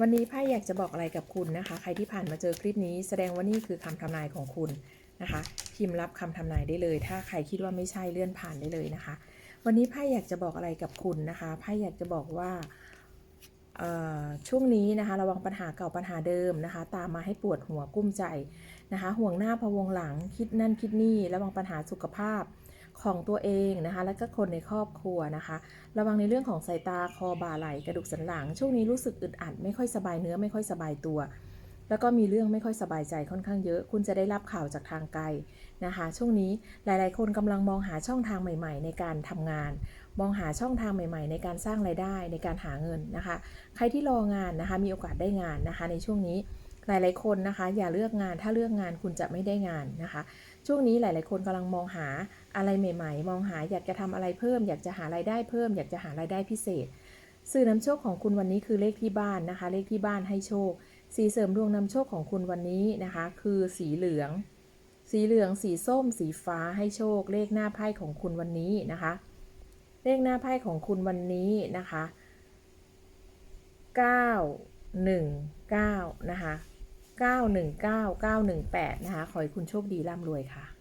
วันนี้ไพ่อยากจะบอกอะไรกับคุณนะคะ ใครที่ผ่านมาเจอคลิปนี้แสดงว่านี่คือคำทำนายของคุณนะคะ พิมพ์รับคำทำนายได้เลย ถ้าใครคิดว่าไม่ใช่เลื่อนผ่านได้เลยนะคะ วันนี้ไพ่อยากจะบอกอะไรกับคุณนะคะไพ่อยากจะบอกว่าช่วงนี้นะคะระวังปัญหาเก่าปัญหาเดิมนะคะ ตามมาให้ปวดหัวกุ้มใจนะคะ ห่วงหน้าพะวงหลังคิดนั่นคิดนี่ระวังปัญหาสุขภาพ ของตัวเองนะคะ แล้วก็คนในครอบครัวนะคะ ระวังในเรื่องของสายตาคอบ่าไหล่กระดูกสันหลัง ช่วงนี้รู้สึกอึดอัดไม่ค่อยสบายเนื้อไม่ค่อยสบายตัว แล้วก็มีเรื่องไม่ค่อยสบายใจค่อนข้างเยอะ คุณจะได้รับข่าวจากทางไกลนะคะ ช่วงนี้หลาย ๆ คนกำลังมองหาช่องทางใหม่ ๆ ในการทำงาน มองหาช่องทางใหม่ ๆ ในการสร้างไรายได้ในการหาเงินนะคะ ใครที่รองานนะคะ มีโอกาสได้งานนะคะ ในช่วงนี้ หลายๆคนนะคะ อย่าเลือกงานถ้าเลือกงานคุณจะไม่ได้งานนะคะ ช่วงนี้หลาย ๆ คนกำลังมองหาอะไรใหม่ ๆ มองหาอยากจะทำอะไรเพิ่ม อยากจะหารายได้เพิ่ม อยากจะหารายได้พิเศษ สื่อนำโชคของคุณวันนี้คือเลขที่บ้านนะคะ เลขที่บ้านให้โชค สีเสริมดวงนำโชคของคุณวันนี้นะคะ คือสีเหลือง สีเหลือง สีส้ม สีฟ้าให้โชค เลขหน้าไพ่ของคุณวันนี้นะคะ เลขหน้าไพ่ของคุณวันนี้นะคะ 9 1 9 นะคะ 919 918 นะคะ ขอให้คุณโชคดีร่ำรวยค่ะ